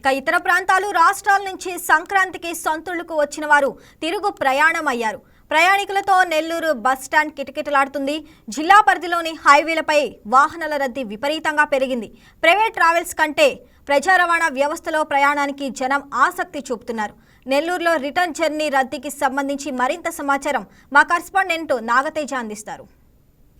ఇక ఇతర ప్రాంతాలు రాష్ట్రాల నుంచి సంక్రాంతికి సొంతూళ్ళకు వచ్చిన వారు తిరుగు ప్రయాణం అయ్యారు ప్రయాణికులతో నెల్లూరు బస్ స్టాండ్ కిటకిటలాడుతుంది. జిల్లా పరిధిలోని హైవేలపై వాహనాల రద్దీ విపరీతంగా పెరిగింది. ప్రైవేట్ ట్రావెల్స్ కంటే ప్రజా రవాణా వ్యవస్థలో ప్రయాణానికి జనం ఆసక్తి చూపుతున్నారు. నెల్లూరులో రిటర్న్ జర్నీ రద్దీకి సంబంధించి మరింత సమాచారం మా కరెస్పాండెంట్ నాగతేజ అందిస్తారు.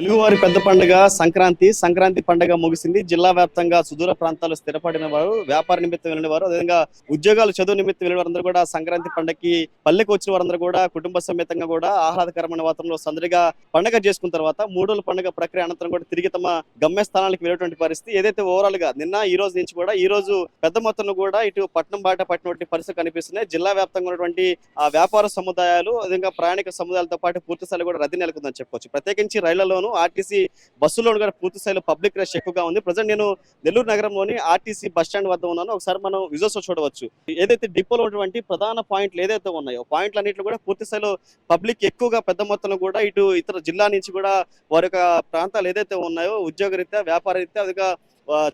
తెలుగువారి పెద్ద పండుగ సంక్రాంతి. సంక్రాంతి పండుగ ముగిసింది. జిల్లా వ్యాప్తంగా సుదూర ప్రాంతాలు స్థిరపడిన వారు వ్యాపార నిమిత్తం వెళ్ళిన వారు అదేవిధంగా ఉద్యోగాలు చదువు నిమిత్తం వెళ్ళిన వారందరూ కూడా సంక్రాంతి పండుగకి పల్లెకి వచ్చిన వారందరూ కూడా కుటుంబ సమేతంగా కూడా ఆహ్లాదకరమైన వాతావరణంలో సందడిగా పండుగ చేసుకున్న తర్వాత మూడు రోజుల పండుగ ప్రక్రియ అనంతరం కూడా తిరిగి తమ గమ్యస్థానాలకు వెళ్ళేటువంటి పరిస్థితి ఏదైతే ఓవరాల్గా నిన్న ఈ రోజు నుంచి కూడా ఈ రోజు పెద్ద మొత్తంలో కూడా ఇటు పట్నం బాట పట్టినటువంటి పరిస్థితి కనిపిస్తున్నాయి. జిల్లా వ్యాప్తంగా ఉన్నటువంటి ఆ వ్యాపార సముదాయాలు అదేవిధంగా ప్రయాణిక సముదాయాలతో పాటు పూర్తి స్థాయిలో కూడా రద్దీ నెలకొందని చెప్పవచ్చు ప్రత్యేకించి రైళ్ళలోను ఆర్టీసీ బస్సులో కూడా పూర్తి స్థాయిలో పబ్లిక్ రష్ ఎక్కువగా ఉంది. ప్రజెంట్ నేను నెల్లూరు నగరంలోని ఆర్టీసీ బస్ స్టాండ్ వద్ద ఉన్నాను. ఒకసారి మనం విజువల్స్ చూడవచ్చు. ఏదైతే డిపోలో ఉన్నటువంటి ప్రధాన పాయింట్లు ఏదైతే ఉన్నాయో పాయింట్లు అన్నింటిలో కూడా పూర్తి స్థాయిలో పబ్లిక్ ఎక్కువగా పెద్ద మొత్తంలో కూడా ఇటు ఇతర జిల్లా నుంచి కూడా వారి యొక్క ప్రాంతాలు ఏదైతే ఉన్నాయో ఉద్యోగరీత్యా వ్యాపార రీత్యా అదిగా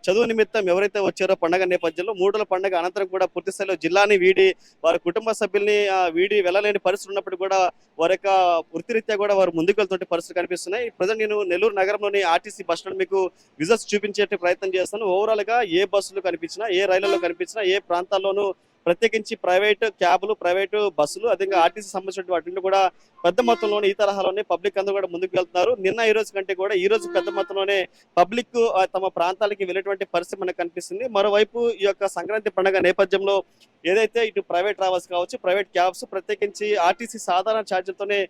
చదువు నిమిత్తం ఎవరైతే వచ్చారో పండగ నేపథ్యంలో మూడుల పండగ అనంతరం కూడా పూర్తి స్థాయిలో జిల్లాని వీడి వారి కుటుంబ సభ్యుల్ని వీడి వెళ్ళలేని పరిస్థితులు ఉన్నప్పుడు కూడా వారి యొక్క వృత్తిరీత్యా కూడా వారు ముందుకు వెళ్తుంటే పరిస్థితులు కనిపిస్తున్నాయి. ప్రజెంట్ నేను నెల్లూరు నగరంలోని ఆర్టీసీ బస్ స్టాండ్ మీకు విజువల్స్ చూపించే ప్రయత్నం చేస్తాను. ఓవరాల్గా ఏ బస్సులు కనిపించినా ఏ రైళ్ళలో కనిపించినా ఏ ప్రాంతాల్లోనూ ప్రత్యేకించి ప్రైవేట్ క్యాబ్లు ప్రైవేటు బస్సులు అదేవిధంగా ఆర్టీసీ సంబంధించిన వాటిని కూడా పెద్ద మొత్తంలోనే ఈ తరహాలోనే పబ్లిక్ అందరూ కూడా ముందుకు వెళ్తున్నారు. నిన్న ఈ రోజు కంటే కూడా ఈ రోజు పెద్ద మొత్తంలోనే పబ్లిక్ తమ ప్రాంతాలకి వెళ్ళేటువంటి పరిస్థితి మనకు కనిపిస్తుంది. మరోవైపు ఈ యొక్క సంక్రాంతి పండుగ నేపథ్యంలో ఏదైతే ఇటు ప్రైవేట్ ట్రావెల్స్ కావచ్చు ప్రైవేట్ క్యాబ్స్ ప్రత్యేకించి ఆర్టీసీ సాధారణ ఛార్జీలతోనే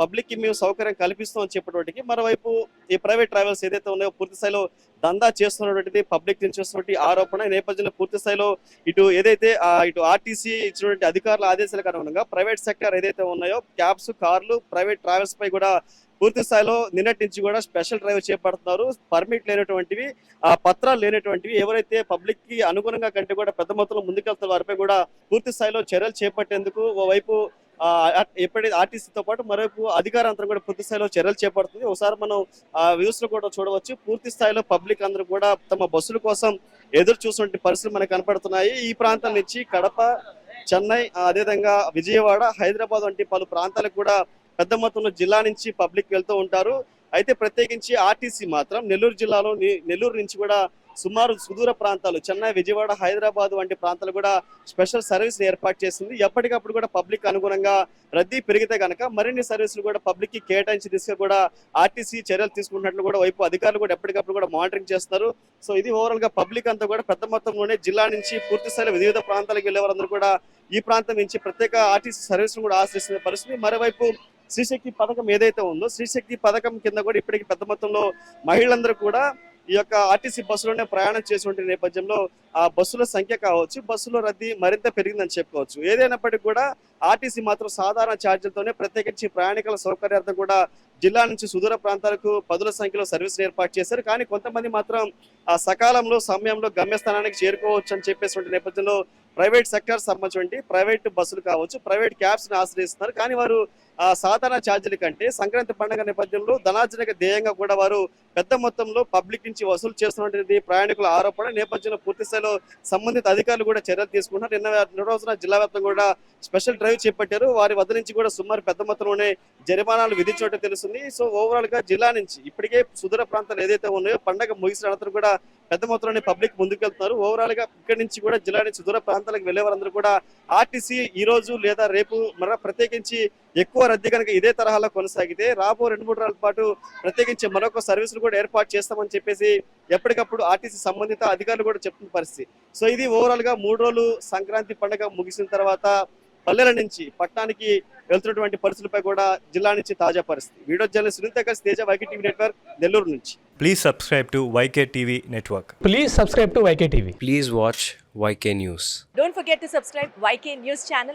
పబ్లిక్కి మేము సౌకర్యం కల్పిస్తామని చెప్పేటోటికి మరోవైపు ఈ ప్రైవేట్ ట్రావెల్స్ ఏదైతే ఉన్నాయో పూర్తి స్థాయిలో దందా చేస్తున్నటువంటిది పబ్లిక్ నుంచి వస్తున్నటువంటి ఆరోపణ ఈ నేపథ్యంలో పూర్తి స్థాయిలో ఇటు ఏదైతే ఇటు ఆర్టీసీ ఇచ్చినటువంటి అధికారుల ఆదేశాలకు అనుగుణంగా ప్రైవేట్ సెక్టర్ ఏదైతే ఉన్నాయో క్యాబ్స్ కార్లు ప్రైవేట్ ట్రావెల్స్ పై కూడా పూర్తి స్థాయిలో నిన్నటి నుంచి కూడా స్పెషల్ డ్రైవ్ చేపడుతున్నారు. పర్మిట్ లేనటువంటివి ఆ పత్రాలు లేనటువంటివి ఎవరైతే పబ్లిక్కి అనుగుణంగా కంటే కూడా పెద్ద మొత్తంలో ముందుకెళ్తున్న వారిపై కూడా పూర్తి స్థాయిలో చర్యలు చేపట్టేందుకు ఓవైపు ఎప్పుడైతే ఆర్టీసీతో పాటు మరోవైపు అధికారంతరం కూడా పూర్తి స్థాయిలో చర్యలు చేపడుతుంది. ఒకసారి మనం ఆ వ్యూస్లో కూడా చూడవచ్చు. పూర్తి స్థాయిలో పబ్లిక్ అందరూ కూడా తమ బస్సుల కోసం ఎదురు చూసినటువంటి పరిస్థితులు మనకు కనపడుతున్నాయి. ఈ ప్రాంతం నుంచి కడప చెన్నై ఆ, అదేవిధంగా విజయవాడ హైదరాబాద్ వంటి పలు ప్రాంతాలకు కూడా పెద్ద మొత్తంలో జిల్లా నుంచి పబ్లిక్ వెళ్తూ ఉంటారు. అయితే ప్రత్యేకించి ఆర్టీసీ మాత్రం నెల్లూరు జిల్లాలో ని- నెల్లూరు నుంచి కూడా సుమారు సుదూర ప్రాంతాలు చెన్నై విజయవాడ హైదరాబాద్ వంటి ప్రాంతాలు కూడా స్పెషల్ సర్వీస్ ఏర్పాటు చేసింది. ఎప్పటికప్పుడు కూడా పబ్లిక్ అనుగుణంగా రద్దీ పెరిగితే కనుక మరిన్ని సర్వీసులు కూడా పబ్లిక్కి కేటాయించి దిశగా కూడా ఆర్టీసీ చర్యలు తీసుకుంటున్నట్లు కూడా వైపు అధికారులు కూడా ఎప్పటికప్పుడు కూడా మానిటరింగ్ చేస్తారు సో ఇది ఓవరాల్గా పబ్లిక్ అంతా కూడా పెద్ద మొత్తంలోనే జిల్లా నుంచి పూర్తి స్థాయిలో వివిధ ప్రాంతాలకు వెళ్ళే వారందరూ కూడా ఈ ప్రాంతం నుంచి ప్రత్యేక ఆర్టీసీ సర్వీస్ కూడా ఆశ్రయిస్తున్న పరిస్థితి. మరోవైపు శ్రీశక్తి పథకం ఏదైతే ఉందో శ్రీశక్తి పథకం కింద కూడా ఇప్పటికి పెద్ద మొత్తంలో మహిళలందరూ కూడా ఈ యొక్క ఆర్టీసీ బస్సులోనే ప్రయాణం చేసిన నేపథ్యంలో ఆ బస్సుల సంఖ్య కావచ్చు బస్సులో రద్దీ మరింత పెరిగిందని చెప్పుకోవచ్చు. ఏదైనప్పటికీ కూడా ఆర్టీసీ మాత్రం సాధారణ ఛార్జీలతోనే ప్రత్యేకించి ప్రయాణికుల సౌకర్యార్థం కూడా జిల్లా నుంచి సుదూర ప్రాంతాలకు పదుల సంఖ్యలో సర్వీసులు ఏర్పాటు చేశారు. కానీ కొంతమంది మాత్రం ఆ సకాలంలో సమయంలో గమ్యస్థానానికి చేరుకోవచ్చు అని చెప్పేసి నేపథ్యంలో ప్రైవేట్ సెక్టర్ సంబంధించి ప్రైవేట్ బస్సులు కావచ్చు ప్రైవేట్ క్యాబ్స్ని ఆశ్రయిస్తున్నారు. కానీ వారు సాధారణ ఛార్జీల కంటే సంక్రాంతి పండుగ నేపథ్యంలో ధనార్జనక ధ్యేయంగా కూడా వారు పెద్ద మొత్తంలో పబ్లిక్ నుంచి వసూలు చేస్తున్నటువంటి ప్రయాణికుల ఆరోపణ నేపథ్యంలో పూర్తి స్థాయిలో సంబంధిత అధికారులు కూడా చర్యలు తీసుకుంటున్నారు. నిన్న నిన్న రోజున జిల్లా వ్యాప్తంగా కూడా స్పెషల్ డ్రైవ్ చేపట్టారు. వారి వద్ద నుంచి కూడా సుమారు పెద్ద మొత్తంలోనే జరిమానాలు విధించినట్టు తెలుస్తుంది సో ఓవరాల్గా జిల్లా నుంచి ఇప్పటికే సుదూర ప్రాంతాలు ఏదైతే ఉన్నాయో పండగ ముగిసిన అనంతరం కూడా పెద్ద మొత్తంలోనే పబ్లిక్ ముందుకెళ్తున్నారు. ఓవరాల్గా ఇక్కడి నుంచి కూడా జిల్లా నుంచి సుదూర ప్రాంతాలకు వెళ్ళే వారందరూ కూడా ఆర్టీసీ ఈ రోజు లేదా రేపు మర ప్రత్యేకించి ఎక్కువ రద్దీ కనుక ఇదే తరహాలో కొనసాగితే రాబో రెండు మూడు రోజుల పాటు ప్రత్యేకించి మరొక సర్వీసులు కూడా ఏర్పాటు చేస్తామని చెప్పేసి ఎప్పటికప్పుడు ఆర్టీసీ సంబంధిత అధికారులు కూడా చెప్తున్న పరిస్థితి. సో ఇది ఓవరాల్గా మూడు రోజులు సంక్రాంతి పండుగ ముగిసిన తర్వాత పల్లెల నుంచి పట్టణానికి వెళ్తున్నటువంటి పరిస్థితులపై కూడా జిల్లా నుంచి తాజా పరిస్థితి. వీడియో జర్నలిస్ట్ సునీత కలిసి Teja YK TV network Nellore నుంచి. Please subscribe to YK TV network please subscribe to YK TV please watch YK news don't forget to subscribe YK news channel